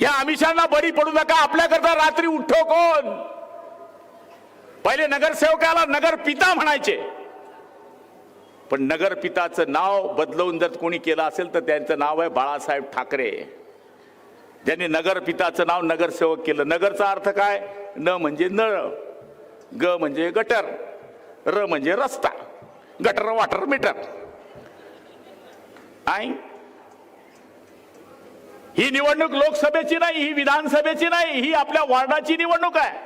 या आमिषांना बळी पडू नका. आपल्याकरता रात्री उठो कोण? पहिले नगरसेवकाला नगर पिता म्हणायचे. पण नगर पिताचं नाव बदलवून जर कोणी केलं असेल तर त्यांचं नाव आहे बाळासाहेब ठाकरे. ज्यांनी नगर पिताचं नाव नगरसेवक केलं. नगरचा अर्थ काय? न म्हणजे नळ ग म्हणजे गटर र म्हणजे रस्ता गटर वाटर मीटर. आई? ही निवडणूक लोकसभेची नाही ही विधानसभेची नाही ही आपल्या वॉर्डाची निवडणूक आहे.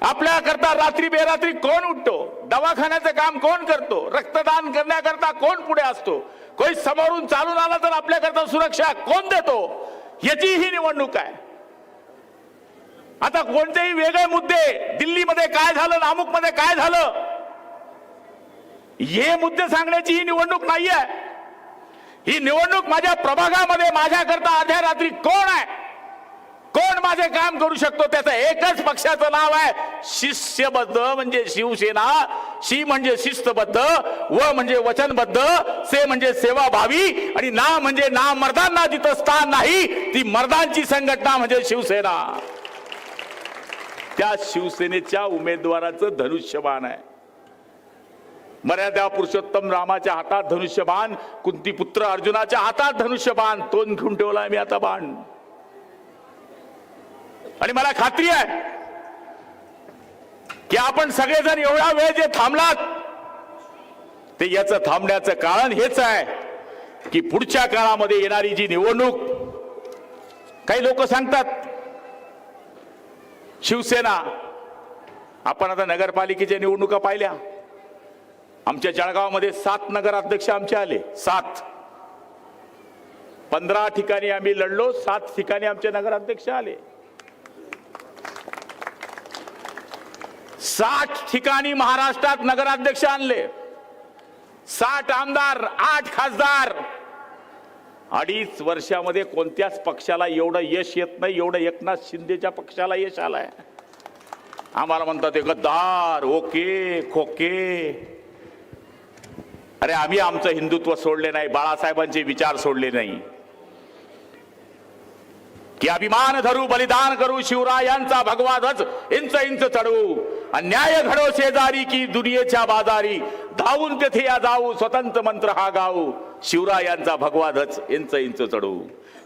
आपल्या करता रात्री बेरात्री कोण उठतो? दवाखान्याचं काम कोण करतो? रक्तदान करण्याकरता कोण पुढे असतो? कोणी समोरून चालून आला तर आपल्याकरता सुरक्षा कोण देतो? याची ही निवडणूक आहे. आता कोणतेही वेगळे मुद्दे दिल्लीमध्ये काय झालं नामुकमध्ये काय झालं? हे मुद्दे सांगण्याची ही निवडणूक नाही आहे ही निवडणूक माझ्या प्रभागामध्ये माझ्याकरता अर्ध्या रात्री कोण आहे? कोण माझे काम करू शकतो? त्याचं एकच पक्षाचं नाव आहे शिष्यबद्ध म्हणजे शिवसेना शी म्हणजे शिस्तबद्ध व म्हणजे वचनबद्ध से म्हणजे सेवाभावी आणि ना म्हणजे ना मर्दांना जिथं स्थान नाही ती मर्दांची संघटना म्हणजे शिवसेना. त्या शिवसेनेच्या उमेदवाराचं धनुष्यबाण आहे. मर्यादा पुरुषोत्तम रामाच्या हातात धनुष्यबाण कुंतीपुत्र अर्जुनाच्या हातात धनुष्यबाण तोंड घेऊन ठेवलाय मी आता बाण. आणि मला खात्री आहे की आपण सगळेजण एवढा वेळ जे थांबलात ते याचं थांबण्याचं कारण हेच आहे की पुढच्या काळामध्ये येणारी जी निवडणूक काही लोक सांगतात शिवसेना आपण आता नगरपालिकेच्या निवडणुका पाहिल्या. आमच्या जळगावमध्ये सात नगराध्यक्ष आमचे आले. सात. पंधरा ठिकाणी आम्ही लढलो सात ठिकाणी आमचे नगराध्यक्ष आले. साठ ठिकाणी महाराष्ट्रात नगराध्यक्ष आणले. साठ आमदार आठ खासदार. अडीच वर्षामध्ये कोणत्याच पक्षाला एवढं यश येत नाही एवढं एकनाथ शिंदेच्या पक्षाला यश आलंय. आम्हाला म्हणतात ते गद्दार ओके खोके. अरे आम्ही आमचं हिंदुत्व सोडले नाही बाळासाहेबांचे विचार सोडले नाही. की अभिमान धरू बलिदान करू शिवरायांचा भगवा ध्वज इंच इंच चढवू अन्याय घडो शेजारी की दुनियेच्या बाजारी. धावून तेथे या जाऊ स्वतंत्र मंत्र हा गाऊ. शिवरायांचा भगवा ध्वज इंच इंच चढवू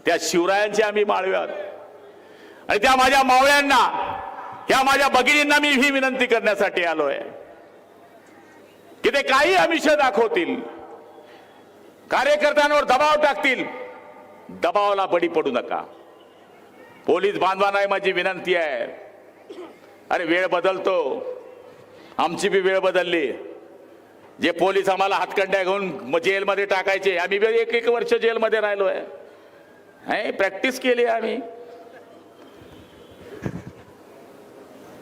त्या शिवरायांचे आम्ही माळव्यात. आणि त्या माझ्या मावळ्यांना या माझ्या भगिनींना मी ही विनंती करण्यासाठी आलोय. की ते काही आमिष दाखवतील. कार्यकर्त्यांवर दबाव टाकतील. दबावाला बळी पडू नका. पोलीस बांधवांना माझी विनंती आहे. अरे वेळ बदलतो. आमची बी वेळ बदलली. जे पोलीस आम्हाला हातकंड्या घेऊन जेलमध्ये टाकायचे आम्ही बी एक एक वर्ष जेलमध्ये राहिलो आहे प्रॅक्टिस केली आहे आम्ही.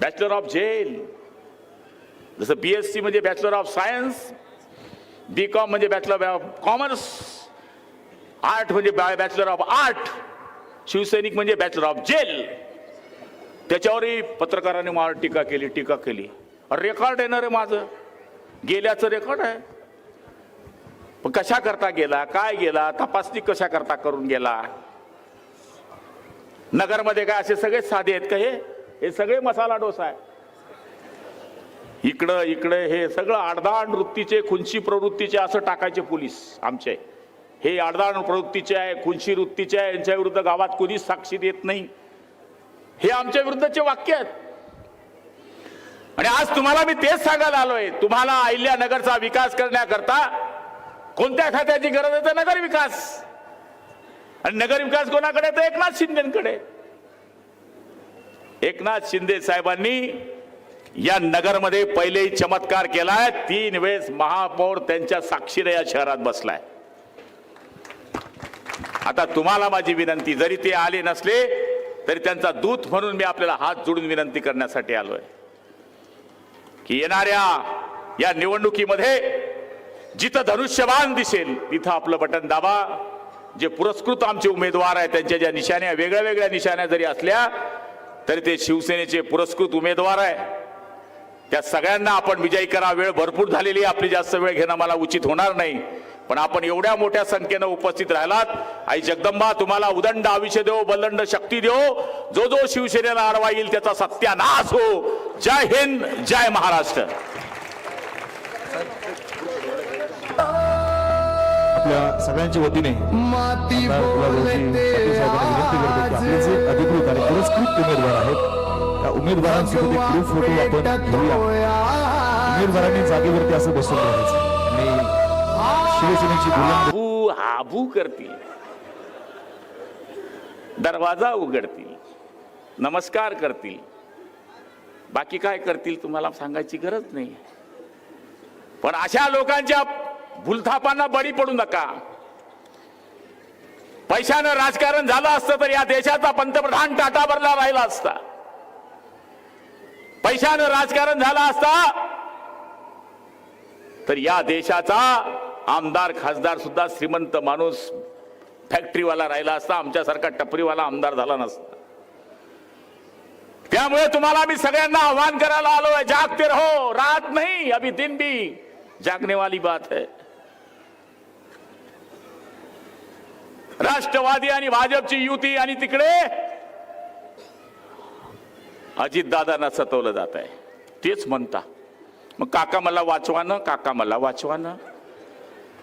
Bachelor of jail. जसं बी एस सी म्हणजे bachelor of science B com म्हणजे बॅचलर ऑफ कॉमर्स आर्ट म्हणजे बॅचलर ऑफ आर्ट शिवसैनिक म्हणजे बॅचलर ऑफ जेल त्याच्यावरही पत्रकारांनी मला टीका केली टीका केली. रेकॉर्ड येणार आहे माझं. गेल्याचं रेकॉर्ड आहे. पण कशा करता गेला? काय गेला? तपासणी कशा करता करून गेला? नगरमध्ये काय असे सगळे साधे आहेत का हे? हे सगळे मसाला डोसा आहे. इकडं इकडे हे सगळं आडदाण वृत्तीचे खुनशी प्रवृत्तीचे असं टाकायचे पोलीस आमचे. हे आडदाण प्रवृत्तीचे आहे खुनशी वृत्तीचे आहे यांच्या विरुद्ध गावात कोणीच साक्षी देत नाही. हे आमच्या विरुद्धचे वाक्य आहेत. आणि आज तुम्हाला मी तेच सांगायला आलोय तुम्हाला अहिल्यानगरचा विकास करण्याकरता कोणत्या खात्याची गरज आहे तर नगर विकास. आणि नगर विकास कोणाकडे तर एकनाथ शिंदेकडे. एकनाथ शिंदे साहेबांनी या नगरमध्ये पहिलेही चमत्कार केलाय. तीन वेळेस महापौर त्यांच्या साक्षीने या शहरात बसलाय. आता तुम्हाला माझी विनंती जरी ते आले नसले तरी त्यांचा दूत म्हणून मी आपल्याला हात जोडून विनंती करण्यासाठी आलोय. की येणाऱ्या या निवडणुकीमध्ये जिथं धनुष्यबाण दिसेल तिथं आपलं बटन दाबा. जे पुरस्कृत आमचे उमेदवार आहेत त्यांच्या ज्या निशाण्या वेगळ्या वेगळ्या निशाण्या जरी असल्या तरी ते शिवसेनेचे पुरस्कृत उमेदवार आहे त्या सगळ्यांना आपण विजयी करा. वेळ भरपूर झालेली आहे. आपली जास्त वेळ घेणं मला उचित होणार नाही. पण आपण एवढ्या मोठ्या संख्येनं उपस्थित राहिलात. आई जगदंबा तुम्हाला उदंड आयुष्य देव बलंड शक्ती देव. जो जो शिवसेनेला आडवा येईल त्याचा सत्यानाश हो. जय हिंद जय महाराष्ट्र. आपल्या सगळ्यांच्या वतीने माती आता गुलाबरावजी पाटील साहेबांना विनंती करतो की आपले जे अधिकृत आणि पुरस्कृत उमेदवार आहेत त्या उमेदवारांसोबत एक ग्रुप फोटो आपण घेऊया. उमेदवारांनी जागेवरती असं बसून राहायचं आणि शिवसेनेची आबू करतील. दरवाजा उघडतील. नमस्कार करतील. बाकी काय करतील तुम्हाला सांगायची गरज नाही. पण अशा लोकांच्या भूलथापांना बळी पडू नका. पैशानं राजकारण झालं असतं तर या देशाचा पंतप्रधान टाटा भरला राहिला असता. पैशानं राजकारण झालं असता तर या देशाचा आमदार खासदार सुद्धा श्रीमंत माणूस फॅक्टरीवाला राहिला असता आमच्यासारखा टपरीवाला आमदार झाला नसता. त्यामुळे तुम्हाला मी सगळ्यांना आव्हान करायला आलो आहे जागते रहो रात नाही. अभी दिन भी जागने वाली बात है. राष्ट्रवादी आणि भाजपची युती आणि तिकडे अजितदादांना सतवलं जात आहे. तेच म्हणता. मग काका मला वाचवा ना काका मला वाचवा ना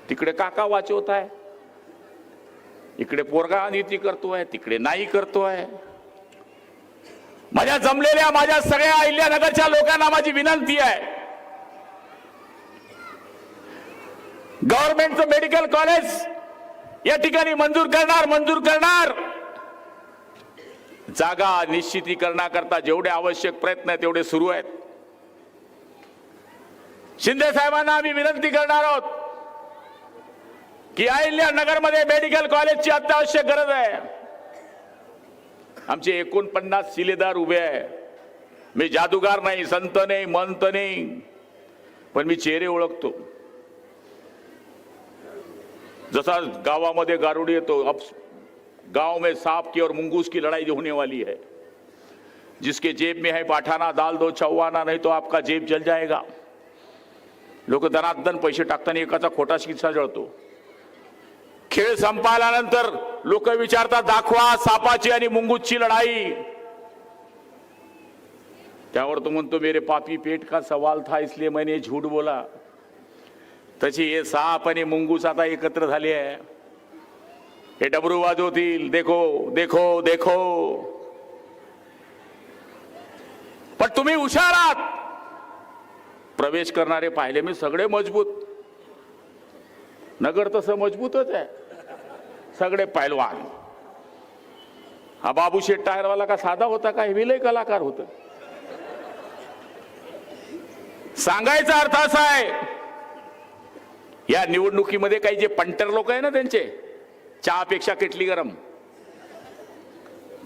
तिकडे काका वाचवत आहे. इकडे पोरगा नीती करतोय तिकडे नाही करतोय माझ्या जमलेल्या माझ्या सगळ्या अहिल्यानगरच्या लोकांना माझी विनंती आहे. गव्हर्नमेंटचं मेडिकल कॉलेज या ठिकाणी मंजूर करणार मंजूर करणार. जागा निश्चितीकरणाकरता जेवढे आवश्यक प्रयत्न आहेत तेवढे सुरू आहेत. शिंदे साहेबांना आम्ही विनंती करणार आहोत की अहिल्या नगरमध्ये मेडिकल कॉलेजची अत्यावश्यक गरज आहे. आमचे एकोणपन्नास शिलेदार उभे आहे. मी जादूगार नाही संत नाही मंत नाही पण मी चेहरे ओळखतो. जसा गावामध्ये गारुडी येतो गांव में सांप की और मुंगूस की लड़ाई जो होने वाली है जिसके जेब में है पाठाना दाल दो चौवाना नहीं तो आपका जेब जल जाएगा। लोक दनादन पैसे टाकताना एकाचा खोटा शिक्षा जळतो खेळ संपाल्यानंतर लोक विचारतात दाखवा सापाची आणि मुंगूसची लढाई त्यावर तो म्हणतो मेरे पापी पेट का सवाल था इसलिए मैंने झूठ बोला। तशी हे साप आणि मुंगूस आता एकत्र झाले आहे हे डबरू वाजवतील. देखो देखो देखो. पण तुम्ही हुशार आहात. प्रवेश करणारे पाहिले मी सगळे मजबूत. नगर तसं मजबूतच आहे. सगळे पैलवान. हा बाबू शेठ टायरवाला का साधा होता का? हे विलय कलाकार होत. सांगायचा अर्थ असा आहे या निवडणुकीमध्ये काही जे पंटर लोक आहे ना त्यांचे चहापेक्षा किटली गरम.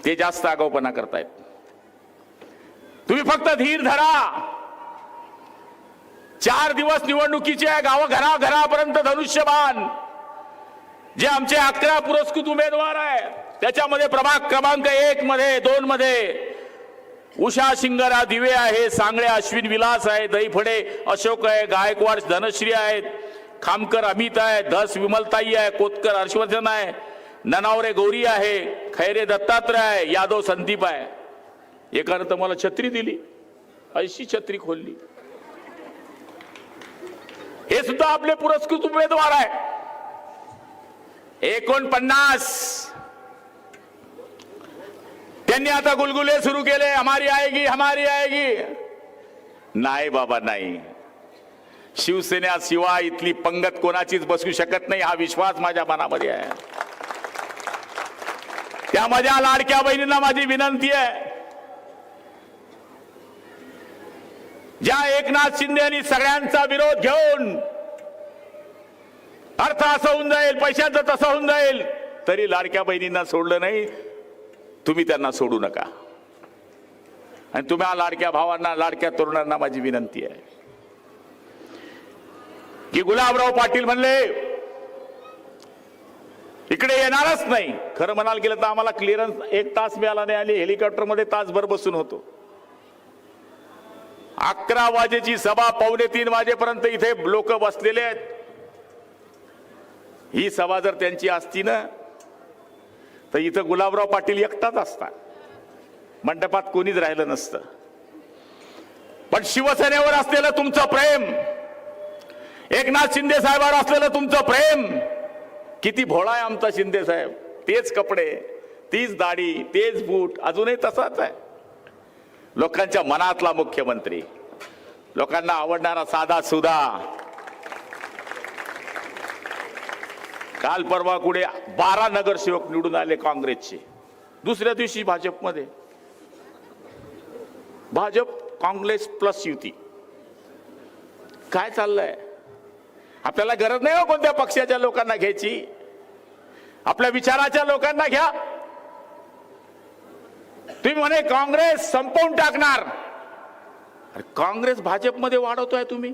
ते जास्त आगाऊपणा करतायत. तुम्ही फक्त धीर धरा. चार दिवस निवडणुकीचे आहे गाव घरा घरापर्यंत धनुष्यबाण जे आमचे अकरा पुरस्कृत उमेदवार आहे त्याच्यामध्ये प्रभाग क्रमांक एक मध्ये दोन मध्ये उषा शिंगरा दिवे आहे सांगळे अश्विन विलास आहे दहीफडे अशोक आहे गायकवाड धनश्री आहेत खामकर अमित आहे धस विमलताई आहे कोतकर हर्षवर्धन आहे ननावरे गौरी आहे खैरे दत्तात्रय आहे यादव संदीप आहे. एकानं तर मला छत्री दिली अशी छत्री खोलली. हे सुद्धा आपले पुरस्कृत उमेदवार आहे. एकोणपन्नास. त्यांनी आता गुलगुले सुरू केले हमारी आएगी हमारी आएगी. नाही बाबा नाही. शिवसेना शिवाय इथली पंगत कोणाचीच बसू शकत नाही हा विश्वास माझ्या मनामध्ये आहे. त्या माझ्या लाडक्या बहिणींना माझी विनंती आहे. ज्या एकनाथ शिंदे यांनी सगळ्यांचा विरोध घेऊन अर्थ असं होऊन जाईल पैशाचं तसं होऊन जाईल तरी लाडक्या बहिणींना सोडलं नाही तुम्ही त्यांना सोडू नका. आणि तुम्हा लाडक्या भावांना लाडक्या तरुणांना माझी विनंती आहे. की गुलाबराव पाटील म्हणले इकडे येणारच नाही. खरं म्हणाल गेलं तर आम्हाला क्लिअरन्स एक तास मिळाला नाही आणि हेलिकॉप्टरमध्ये तासभर बसून होतो. अकरा वाजेची सभा पावणे तीन वाजेपर्यंत इथे लोक बसलेले आहेत. ही सभा जर त्यांची असती ना तर इथं गुलाबराव पाटील एकटाच असता मंडपात कोणीच राहिलं नसतं. पण शिवसेनेवर असलेलं तुमचं प्रेम एकनाथ शिंदे साहेबांवर असलेलं तुमचं प्रेम किती भोळा आहे आमचा शिंदे साहेब. तेच कपडे तीच दाढी तेच बूट अजूनही तसाच आहे. लोकांच्या मनातला मुख्यमंत्री. लोकांना आवडणारा साधा सुधा. काल परवा कुठे बारा नगरसेवक निवडून आले काँग्रेसचे. दुसऱ्या दिवशी भाजपमध्ये. भाजप काँग्रेस प्लस युती. काय चाललंय? आपल्याला गरज नाही हो कोणत्या पक्षाच्या लोकांना घ्यायची. आपल्या विचाराच्या लोकांना घ्या. तुम्ही म्हणे काँग्रेस संपवून टाकणार. अरे काँग्रेस भाजपमध्ये वाढवतोय तुम्ही.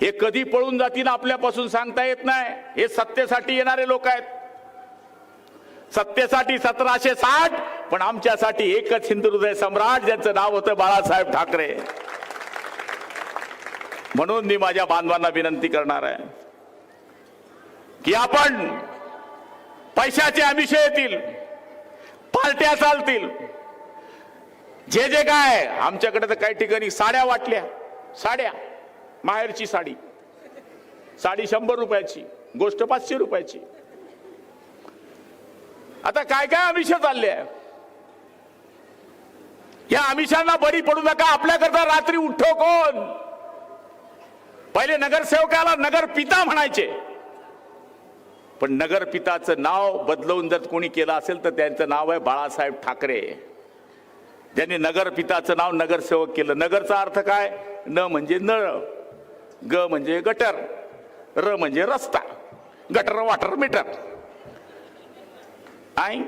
हे कधी पळून जातील आपल्यापासून सांगता येत नाही. हे सत्तेसाठी येणारे लोक आहेत. सत्तेसाठी सतराशे साठ पण आमच्यासाठी एकच हिंदू हृदय सम्राट ज्यांचं नाव होतं बाळासाहेब ठाकरे. म्हणून मी माझ्या बांधवांना विनंती करणार आहे की आपण पैशाचे आमिषे येतील पार्ट्या चालतील. जे जे काय आमच्याकडे तर काही ठिकाणी साड्या वाटल्या. साड्या माहेरची साडी. साडी शंभर रुपयाची गोष्ट पाचशे रुपयाची. आता काय काय आमिष चालले आहे? या आमिषांना बळी पडू नका आपल्याकरता रात्री उठो कोण? पहिले नगरसेवकाला नगर पिता म्हणायचे. पण नगर पिताचं नाव बदलवून जर कोणी केलं असेल तर त्यांचं नाव आहे बाळासाहेब ठाकरे. ज्यांनी नगर पिताचं नाव नगरसेवक केलं. नगरचा अर्थ काय? न म्हणजे नळ ग म्हणजे गटर र म्हणजे रस्ता गटर वाटर मीटर. आई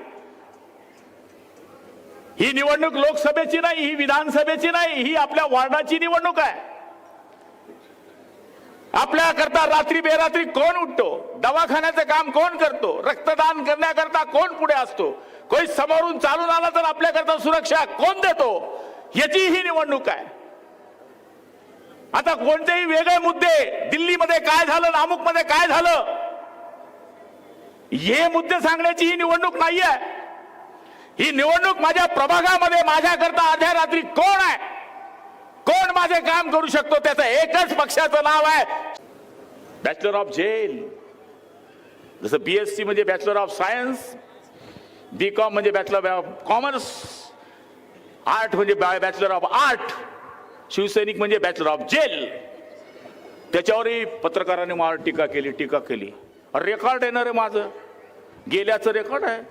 ही निवडणूक लोकसभेची नाही ही विधानसभेची नाही ही आपल्या वार्डाची निवडणूक आहे. आपल्या करता रात्री बेरात्री कोण उठतो? दवाखान्याचं काम कोण करतो? रक्तदान करण्याकरता कोण पुढे असतो? कोणी समोरून चालून आला तर आपल्याकरता सुरक्षा कोण देतो? याची ही निवडणूक आहे. आता कोणतेही वेगळे मुद्दे दिल्लीमध्ये काय झालं नामुकमध्ये काय झालं हे मुद्दे सांगण्याची ही निवडणूक नाहीये. ही निवडणूक माझ्या प्रभागामध्ये माझ्याकरता अर्ध्या रात्री कोण आहे? कोण माझे काम करू शकतो त्याचं एकच पक्षाचं नाव आहे. बॅचलर ऑफ जेल जसं बीएससी म्हणजे bachelor of science B com म्हणजे बॅचलर ऑफ कॉमर्स आर्ट म्हणजे बॅचलर ऑफ आर्ट शिवसैनिक म्हणजे बॅचलर ऑफ जेल त्याच्यावरही पत्रकारांनी मला टीका केली टीका केली. रेकॉर्ड रेकॉर्ड आहे ना रे माझं? गेल्याचं रेकॉर्ड आहे.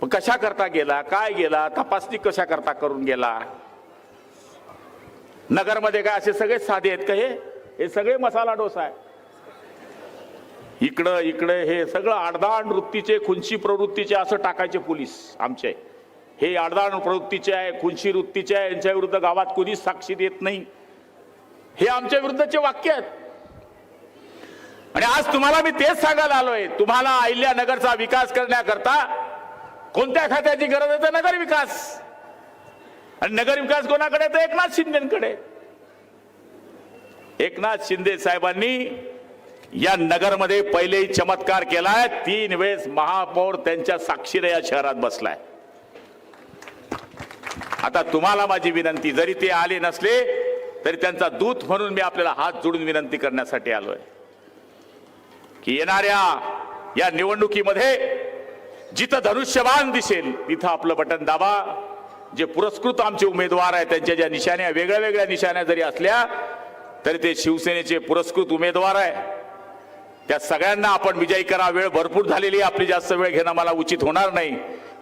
पण कशा करता गेला? काय गेला? तपासणी कशा करता करून गेला? नगरमध्ये काय असे सगळे साधे आहेत का हे? हे सगळे मसाला डोसा आहे. इकडं इकडे हे सगळं आडदाण वृत्तीचे खुनशी प्रवृत्तीचे असं टाकायचे पोलीस आमचे. हे आडदाण प्रवृत्तीचे आहे खुनशी वृत्तीचे आहे यांच्या विरुद्ध गावात कोणीच साक्षी देत नाही. हे आमच्या विरुद्धचे वाक्य आहेत. आणि आज तुम्हाला मी तेच सांगायला आलोय तुम्हाला अहिल्या नगरचा विकास करण्याकरता कोणत्या खात्याची गरज आहे? तर नगर विकास आणि नगर विकास कोणाकडे? तर एकनाथ शिंदेकडे. एकनाथ शिंदे साहेबांनी या नगरमध्ये पहिलेही चमत्कार केलाय. तीन वेळेस महापौर त्यांच्या साक्षीने या शहरात बसलाय. आता तुम्हाला माझी विनंती जरी ते आले नसले तरी त्यांचा दूत म्हणून मी आपल्याला हात जोडून विनंती करण्यासाठी आलोय. की येणाऱ्या या निवडणुकीमध्ये जिथं धनुष्यबाण दिसेल तिथं आपलं बटन दाबा. जे पुरस्कृत आमचे उमेदवार आहेत त्यांच्या ज्या निशाण्या वेगळ्या वेगळ्या निशाण्या जरी असल्या तरी ते शिवसेनेचे पुरस्कृत उमेदवार आहे त्या सगळ्यांना आपण विजयी करा वेळ भरपूर झालेली आहे आपली जास्त वेळ घेणं मला उचित होणार नाही.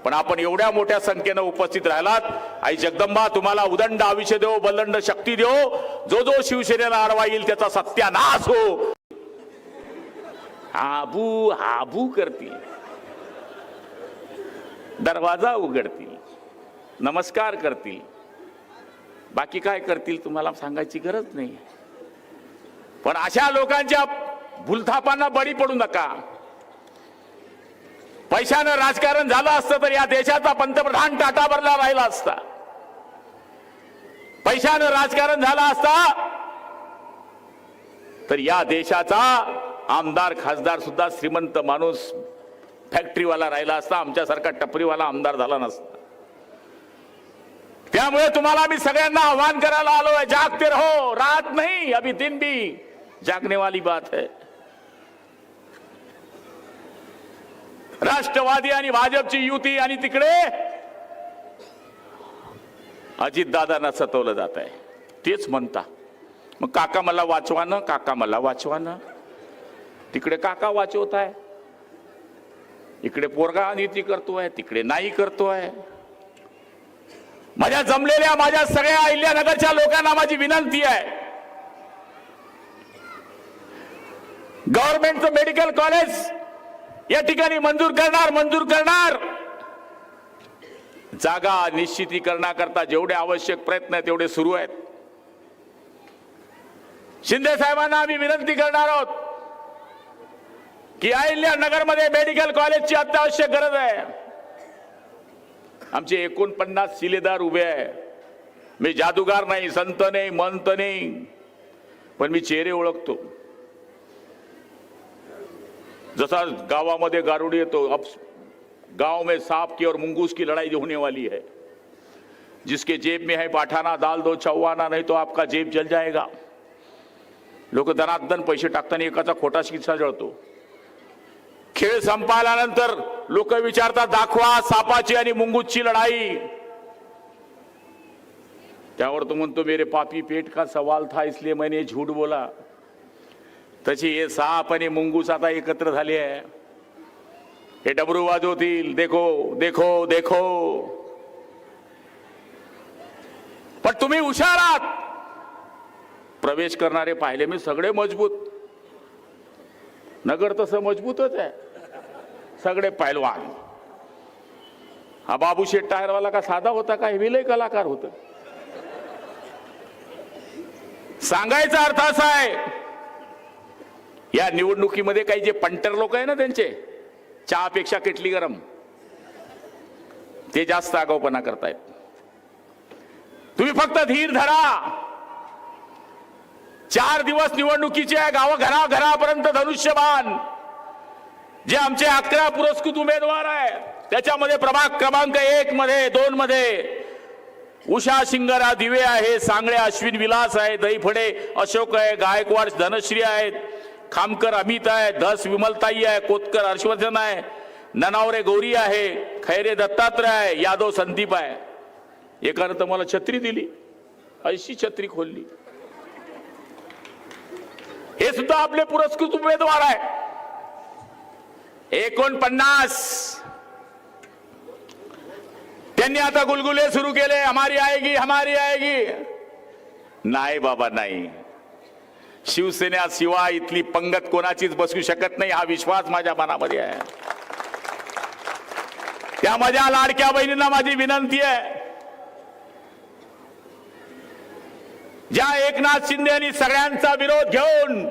पण आपण एवढ्या मोठ्या संख्येनं उपस्थित राहिलात आई जगदंबा तुम्हाला उदंड आयुष्य देव बलंड शक्ती देव जो जो शिवसेनेला आडवा येईल त्याचा सत्यानाश हो. हाबू हाबू करतील. दरवाजा उघडतील. नमस्कार करतील. बाकी काय करतील तुम्हाला सांगायची गरज नाही. पण अशा लोकांच्या भूलथापांना बळी पडू नका. पैशानं राजकारण झालं असतं तर या देशाचा पंतप्रधान टाटा भरला राहिला असता. पैशानं राजकारण झालं असता तर या देशाचा आमदार खासदार सुद्धा श्रीमंत माणूस फॅक्टरीवाला राहिला असता. आमच्यासारखा टपरीवाला आमदार झाला नसता. त्यामुळे तुम्हाला मी सगळ्यांना आव्हान करायला आलो आहे. जागते रहो. रात नाही अभी दिन भी. जागने वाली बात है. राष्ट्रवादी आणि भाजपची युती आणि तिकडे अजितदादांना सतवलं जात आहे. तेच म्हणता. मग काका मला वाचवानं काका मला वाचवानं. तिकडे काका वाचवत आहे इकडे पोरगा नीती करतोय तिकडे नाही करतोय. माझ्या जमलेल्या माझ्या सगळ्या अहिल्यानगरच्या लोकांना माझी विनंती आहे. गव्हर्नमेंटचं मेडिकल कॉलेज या ठिकाणी मंजूर करणार मंजूर करणार. जागा निश्चितीकरणाकरता जेवढे आवश्यक प्रयत्न आहेत तेवढे सुरू आहेत. शिंदे साहेबांना आम्ही विनंती करणार आहोत की अहिल्यानगरमध्ये मेडिकल कॉलेजची अत्यावश्यक गरज आहे. आमचे एकोणपन्नास शिलेदार उभे आहे. मी जादूगार नाही संत नाही मंत नाही. पण मी चेहरे ओळखतो. जसा गावामध्ये गारुडी येतो अब गांव में सांप की और मुंगूस की लड़ाई होने वाली है. जिसके जेब में है पाठाना दाल दो चौवाना नहीं तो आपका जेब जल जाएगा. लोक दनादन पैसे टाकताना एकाचा खोटा शिक्षा जळतो खेळ संपाल्यानंतर लोक विचारतात दाखवा सापाची आणि मुंगूसची लढाई. त्यावर तो म्हणतो मेरे पापी पेट का सवाल था इसलिए मैंने झूठ बोला. तशी हे साप आणि मुंगूस आता एकत्र झाले आहे. हे डबरू वाजवतील देखो देखो देखो. पण तुम्ही हुशार आहात. प्रवेश करणारे पाहिले मी सगळे मजबूत. नगर तसं मजबूतच आहे. सगळे पैलवान हा बाबू शेठ टायरवाला का साधा होता का? हे विलय कलाकार होत. सांगायचा अर्थ असा आहे या निवडणुकीमध्ये काही जे पंटर लोक आहे ना त्यांचे चहापेक्षा किटली गरम. ते जास्त आगाऊपणा करतायत. तुम्ही फक्त धीर धरा. चार दिवस निवडणुकीचे आहे गाव घराघरापर्यंत धनुष्यबाण. जे आमचे अकरा पुरस्कृत उमेदवार आहे त्याच्यामध्ये प्रभाग क्रमांक एक मध्ये दोन मध्ये. उषा शिंगरा दिवे आहे सांगळे अश्विन विलास आहे दहीफडे अशोक आहे गायकवाड धनश्री आहेत खामकर अमित आहे धस विमलताई आहे कोतकर हर्षवर्धन आहे ननावरे गौरी आहे खैरे दत्तात्रय आहे यादव संदीप आहे. एकानं तर मला छत्री दिली अशी छत्री खोलली. हे सुद्धा आपले पुरस्कृत उमेदवार आहे एकोणपन्नास. त्यांनी आता गुलगुले सुरू केले. हमारी आएगी हमारी आएगी. नाही बाबा नाही. शिवसेना शिवाय इथली पंगत कोणाचीच बसू शकत नाही हा विश्वास माझ्या मनामध्ये आहे. त्या माझ्या लाडक्या बहिणींना माझी विनंती आहे. ज्या एकनाथ शिंदे यांनी सगळ्यांचा विरोध घेऊन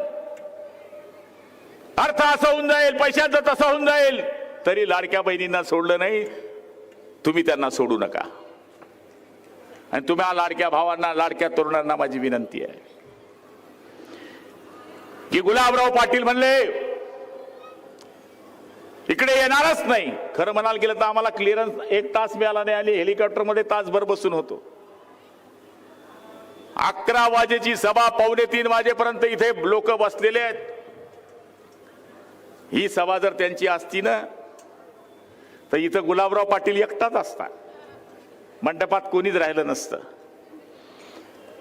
अर्थ असं होऊन जाईल पैशाचं तसं होऊन जाईल. तरी लाडक्या बहिणींना सोडलं नाही तुम्ही त्यांना सोडू नका. आणि तुम्हा लाडक्या भावांना लाडक्या तरुणांना माझी विनंती आहे. की गुलाबराव पाटील म्हणले इकडे येणारच नाही. खरं म्हणाल गेलं तर आम्हाला क्लिअरन्स एक तास मिळाला नाही आणि हेलिकॉप्टरमध्ये तासभर बसून होतो. अकरा वाजेची सभा पावणे तीन वाजेपर्यंत इथे लोक बसलेले आहेत. ही सभा जर त्यांची असती ना तर इथं गुलाबराव पाटील एकटाच असतात. मंडपात कोणीच राहिलं नसतं.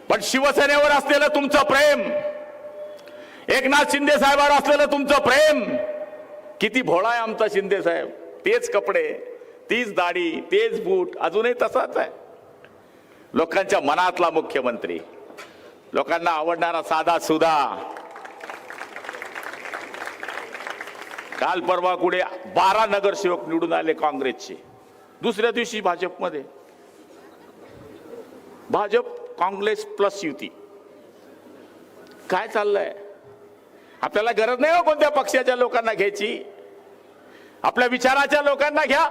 पण शिवसेनेवर असलेलं तुमचं प्रेम एकनाथ शिंदे साहेबांवर असलेलं तुमचं प्रेम किती भोळा आहे आमचा शिंदे साहेब. तेच कपडे तीच दाढी तेच बूट अजूनही तसाच आहे. लोकांच्या मनातला मुख्यमंत्री लोकांना आवडणारा साधा सुधा काल परवा कुठे बारा नगरसेवक निवडून आले काँग्रेसचे. दुसऱ्या दिवशी भाजपमध्ये. भाजप काँग्रेस प्लस युती. काय चाललंय? आपल्याला गरज नाही हो कोणत्या पक्षाच्या लोकांना घ्यायची. आपल्या विचाराच्या लोकांना घ्या.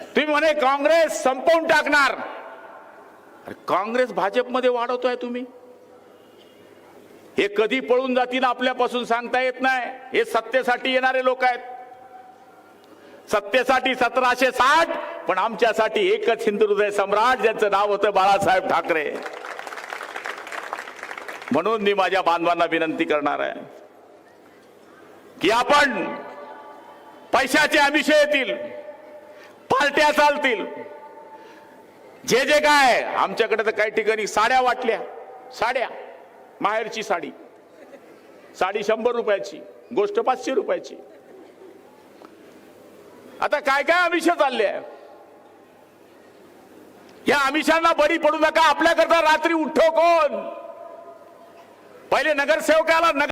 तुम्ही म्हणे काँग्रेस संपवून टाकणार. काँग्रेस भाजपमध्ये वाढवतोय तुम्ही. हे कधी पळून जातील आपल्यापासून सांगता येत नाही. हे सत्तेसाठी येणारे लोक आहेत. सत्तेसाठी सतराशे साठ पण आमच्यासाठी एकच हिंदू हृदय सम्राट ज्यांचं नाव होतं बाळासाहेब ठाकरे. म्हणून मी माझ्या बांधवांना विनंती करणार आहे की आपण पैशाचे आमिषे येतील पार्ट्या चालतील. जे जे काय आमच्याकडे तर काही ठिकाणी साड्या वाटल्या. साड्या. माहेरची साडी. साडी शंभर रुपयाची गोष्ट पाचशे रुपयाची. आता काय काय आमिष चालले आहे? या आमिषांना बळी पडू नका आपल्याकरता रात्री उठो कोण? पहिले नगरसेवकाला नगर